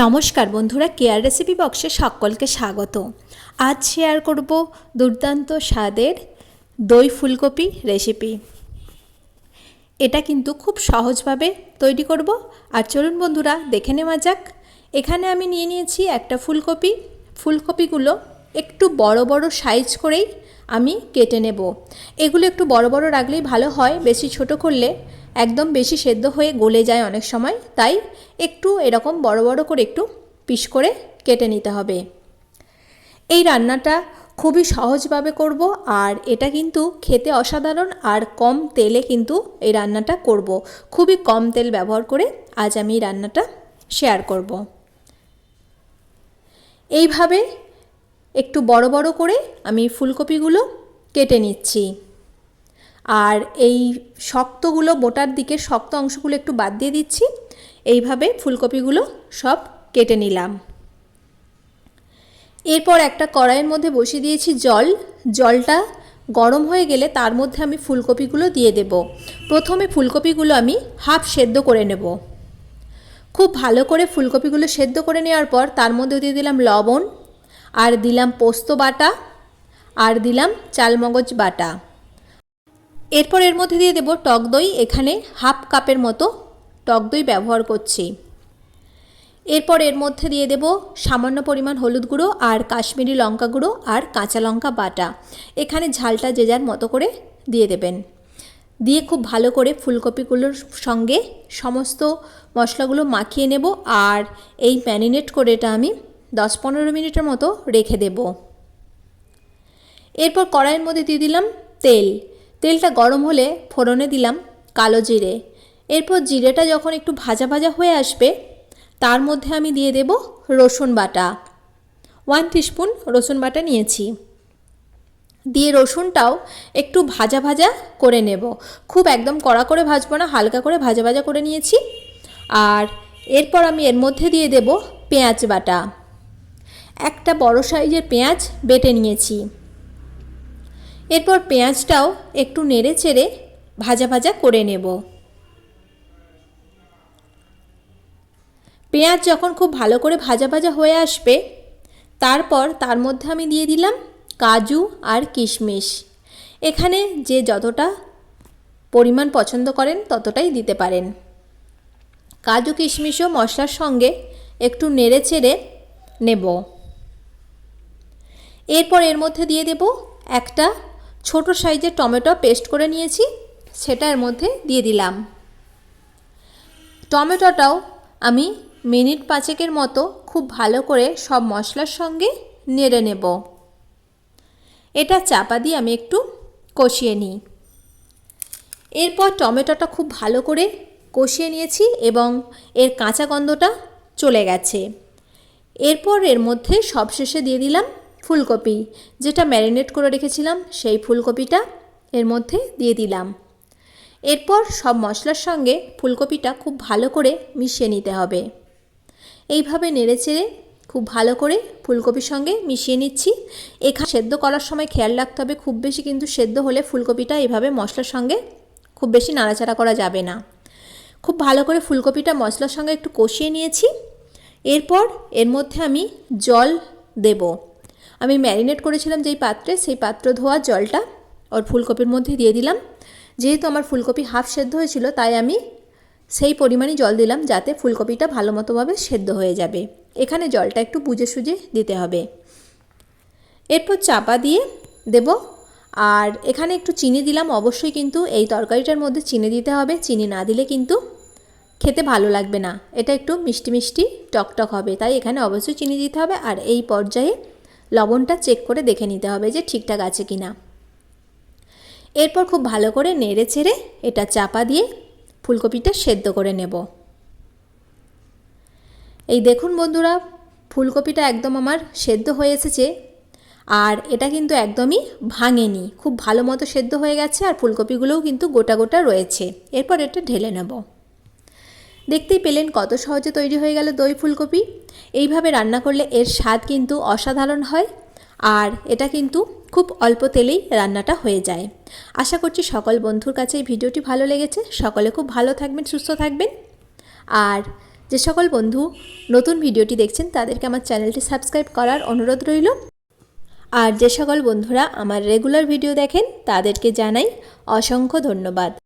নমস্কার বন্ধুরা care recipe বক্সে সকলকে স্বাগত। আজ শেয়ার করব দুর্দান্ত স্বাদের দই ফুলকপি রেসিপি এটা কিন্তু খুব সহজভাবে তৈরি করব। আর চলুন বন্ধুরা, দেখে নেওয়া যাক। এখানে আমি নিয়ে নিয়েছি একটা ফুলকপি। ফুলকপিগুলো একটু বড় বড় সাইজ করেই আমি কেটে নেব। এগুলো একটু বড় বড় রাখলেই ভালো হয়, বেশি ছোট করলে একদম বেশি সেদ্ধ হয়ে গলে যায় অনেক সময়, তাই একটু এরকম বড় বড় করে একটু পিস করে কেটে নিতে হবে। এই রান্নাটা খুবই সহজভাবে করব আর এটা কিন্তু খেতে অসাধারণ আর কম তেলে কিন্তু এই রান্নাটা করব। খুবই কম তেল ব্যবহার করে আজ আমি রান্নাটা শেয়ার করব। এইভাবে একটু বড় বড় করে আমি ফুলকপিগুলো কেটে নিচ্ছি। আর এই শক্তগুলো বোটার দিকে শক্ত অংশগুলো একটু বাদ দিয়ে দিচ্ছি। এইভাবে ফুলকপিগুলো সব কেটে নিলাম। এরপর একটা কড়াইয়ের মধ্যে বসিয়ে দিয়েছি জল। জলটা গরম হয়ে গেলে তার মধ্যে আমি ফুলকপিগুলো দিয়ে দেব। প্রথমে ফুলকপিগুলো আমি হাফ সেদ্ধ করে নেব। খুব ভালো করে ফুলকপিগুলো সেদ্ধ করে নেওয়ার পর তার মধ্যে দিয়ে দিলাম লবণ, আর দিলাম পোস্ত বাটা, আর দিলাম চালমগজ বাটা। এরপর এর মধ্যে দিয়ে দেবো টক দই। এখানে হাফ কাপের মতো টক দই ব্যবহার করছি। এরপর এর মধ্যে দিয়ে দেব সামান্য পরিমাণ হলুদ গুঁড়ো আর কাশ্মীরি লঙ্কা গুঁড়ো আর কাঁচা লঙ্কা বাটা। এখানে ঝালটা যে যার মতো করে দিয়ে দেবেন। দিয়ে খুব ভালো করে ফুলকপিগুলোর সঙ্গে সমস্ত মশলাগুলো মাখিয়ে নেব আর এই ম্যারিনেট করে এটা আমি দশ পনেরো মিনিটের মতো রেখে দেব। এরপর কড়াইয়ের মধ্যে দিয়ে দিলাম তেল। তেলটা গরম হলে ফোড়নে দিলাম কালো জিরে। এরপর জিরেটা যখন একটু ভাজা ভাজা হয়ে আসবে, তার মধ্যে আমি দিয়ে দেব রসুন বাটা। ওয়ান টিস্পুন রসুন বাটা নিয়েছি। দিয়ে রসুনটাও একটু ভাজা ভাজা করে নেব। খুব একদম কড়া করে ভাজবো না, হালকা করে ভাজা ভাজা করে নিয়েছি। আর এরপর আমি এর মধ্যে দিয়ে দেব পেঁয়াজ বাটা। একটা বড় সাইজের পেঁয়াজ বেটে নিয়েছি। এরপর পেঁয়াজটাও একটু নেড়ে চেড়ে ভাজা ভাজা করে নেব। পেঁয়াজ যখন খুব ভালো করে ভাজা ভাজা হয়ে আসবে, তারপর তার মধ্যে আমি দিয়ে দিলাম কাজু আর কিশমিশ। এখানে যে যতটা পরিমাণ পছন্দ করেন ততটাই দিতে পারেন। কাজু কিশমিশও মশলার সঙ্গে একটু নেড়ে চেড়ে নেব। এরপর এর মধ্যে দিয়ে দেব একটা ছোট সাইজের টমেটো পেস্ট করে নিয়েছি, সেটা এর মধ্যে দিয়ে দিলাম। টমেটোটাও আমি মিনিট পাঁচেকের মতো খুব ভালো করে সব মশলার সঙ্গে নেড়ে নেব। এটা চাপা দিয়ে আমি একটু কষিয়ে নিই। এরপর টমেটোটা খুব ভালো করে কষিয়ে নিয়েছি এবং এর কাঁচা গন্ধটা চলে গেছে। এরপর এর মধ্যে সবশেষে দিয়ে দিলাম ফুলকপি। যেটা ম্যারিনেট করে রেখেছিলাম, সেই ফুলকপিটা এর মধ্যে দিয়ে দিলাম। এরপর সব মশলার সঙ্গে ফুলকপিটা খুব ভালো করে মিশিয়ে নিতে হবে। এইভাবে নেড়ে চেড়ে খুব ভালো করে ফুলকপির সঙ্গে মিশিয়ে নিচ্ছি। এখানে সেদ্ধ করার সময় খেয়াল রাখতে হবে, খুব বেশি কিন্তু সেদ্ধ হলে ফুলকপিটা এভাবে মশলার সঙ্গে খুব বেশি নাড়াচাড়া করা যাবে না। খুব ভালো করে ফুলকপিটা মশলার সঙ্গে একটু কষিয়ে নিয়েছি। এরপর এর মধ্যে আমি জল দেব। আমি ম্যারিনেট করেছিলাম যেই পাত্রে, সেই পাত্র ধোয়া জলটা ওর ফুলকপির মধ্যে দিয়ে দিলাম। যেহেতু আমার ফুলকপি হাফ সেদ্ধ হয়েছিল, তাই আমি সেই পরিমাণই জল দিলাম যাতে ফুলকপিটা ভালো মতোভাবে সেদ্ধ হয়ে যাবে। এখানে জলটা একটু বুঝে সুঝে দিতে হবে। এরপর চাপা দিয়ে দেব। আর এখানে একটু চিনি দিলাম, অবশ্যই কিন্তু এই তরকারিটার মধ্যে চিনি দিতে হবে। চিনি না দিলে কিন্তু খেতে ভালো লাগবে না। এটা একটু মিষ্টি মিষ্টি টকটক হবে, তাই এখানে অবশ্যই চিনি দিতে হবে। আর এই পর্যায়ে লবণটা চেক করে দেখে নিতে হবে যে ঠিকঠাক আছে কি না এরপর খুব ভালো করে নেড়ে ছেড়ে এটা চাপা দিয়ে ফুলকপিটা সেদ্ধ করে নেব। এই দেখুন বন্ধুরা, ফুলকপিটা একদম আমার সেদ্ধ হয়ে এসেছে আর এটা কিন্তু একদমই ভাঙেনি, খুব ভালো মতো সেদ্ধ হয়ে গেছে আর ফুলকপিগুলোও কিন্তু গোটা গোটা রয়েছে। এরপর এটা ঢেলে নেব। দেখতেই পেলেন কত সহজে তৈরি হয়ে গেল দই ফুলকপি। এইভাবে রান্না করলে এর স্বাদ কিন্তু অসাধারণ হয় আর এটা কিন্তু খুব অল্প তেলেই রান্নাটা হয়ে যায়। আশা করছি সকল বন্ধুর কাছে এই ভিডিওটি ভালো লেগেছে। সকলে খুব ভালো থাকবেন, সুস্থ থাকবেন। আর যে সকল বন্ধু নতুন ভিডিওটি দেখছেন, তাদেরকে আমার চ্যানেলটি সাবস্ক্রাইব করার অনুরোধ রইল। আর যে সকল বন্ধুরা আমার রেগুলার ভিডিও দেখেন, তাদেরকে জানাই অসংখ্য ধন্যবাদ।